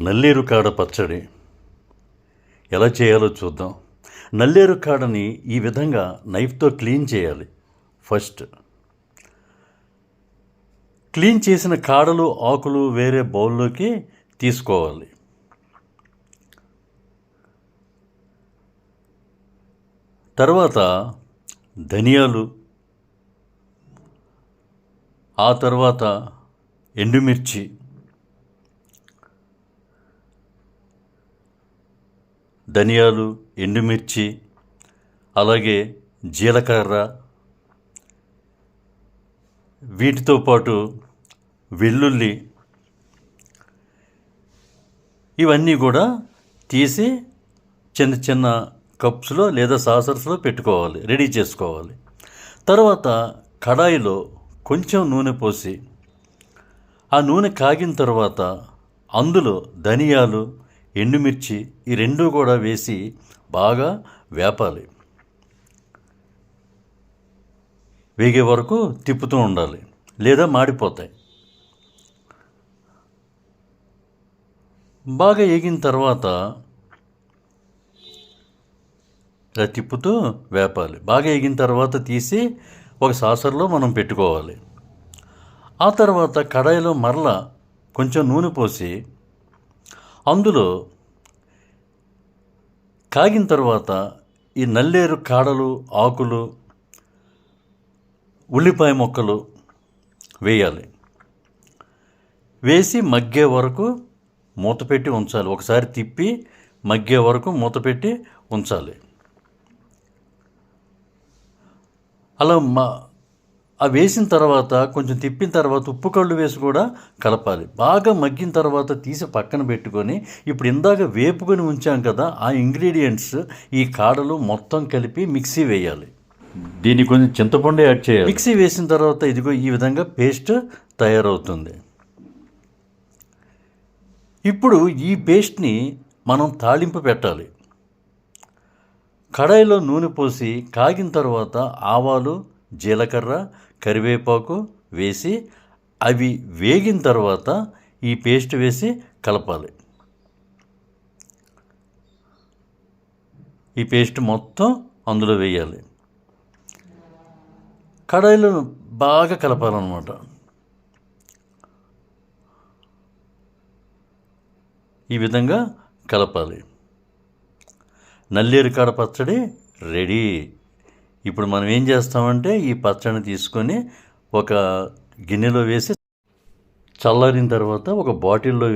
నల్లేరు కాడ పచ్చడి. ఎలా చేయాలో చూద్దాం. నల్లేరు కాడని ఈ విధంగా నైఫ్తో క్లీన్ చేయాలి. ఫస్ట్ క్లీన్ చేసిన కాడలు ఆకులు వేరే బౌల్లోకి తీసుకోవాలి. తర్వాత ధనియాలు ఆ తర్వాత ఎండుమిర్చి ధనియాలు ఎండుమిర్చి అలాగే జీలకర్ర. వీటితో పాటు వెల్లుల్లి. ఇవన్నీ కూడా తీసి చిన్న చిన్న కప్స్లో లేదా సాసర్స్లో పెట్టుకోవాలి రెడీ చేసుకోవాలి. తర్వాత కడాయిలో కొంచెం నూనె పోసి ఆ నూనె కాగిన తర్వాత అందులో ధనియాలు ఎండుమిర్చి ఈ రెండు కూడా వేసి బాగా వేపాలి. వేగే వరకు తిప్పుతూ ఉండాలి. లేదా మాడిపోతాయి. బాగా వేగిన తర్వాత ఇలా తిప్పుతూ వేపాలి. బాగా ఏగిన తర్వాత తీసి ఒక సాసర్లో మనం పెట్టుకోవాలి. ఆ తర్వాత కడాయిలో మరల కొంచెం నూనె పోసి అందులో కాగిన తర్వాత ఈ నల్లేరు కాడలు ఆకులు ఉల్లిపాయ ముక్కలు వేయాలి. వేసి మగ్గే వరకు మూత పెట్టి ఉంచాలి. ఒకసారి తిప్పి మగ్గే వరకు మూత పెట్టి ఉంచాలి. అలా మా ఆ వేసిన తర్వాత కొంచెం తిప్పిన తర్వాత ఉప్పు కళ్ళు వేసి కూడా కలపాలి. బాగా మగ్గిన తర్వాత తీసి పక్కన పెట్టుకొని ఇప్పుడు ఇందాక వేపుకొని ఉంచాం కదా ఆ ఇంగ్రీడియంట్స్ ఈ కాడలు మొత్తం కలిపి మిక్సీ వేయాలి. దీనికి కొంచెం చింతపండు యాడ్ చేయాలి. మిక్సీ వేసిన తర్వాత ఇదిగో ఈ విధంగా పేస్ట్ తయారవుతుంది. ఇప్పుడు ఈ పేస్ట్ని మనం తాళింపు పెట్టాలి. కడాయిలో నూనె పోసి కాగిన తర్వాత ఆవాలు జీలకర్ర కరివేపాకు వేసి అవి వేగిన తర్వాత ఈ పేస్ట్ వేసి కలపాలి. ఈ పేస్ట్ మొత్తం అందులో వేయాలి. కడాయిలో బాగా కలపాలన్నమాట. ఈ విధంగా కలపాలి. నల్లేరు కాడ పచ్చడి రెడీ. ఇప్పుడు మనం ఏం చేస్తామంటే ఈ పచ్చడిని తీసుకొని ఒక గిన్నెలో వేసి చల్లారిన తర్వాత ఒక బాటిల్లో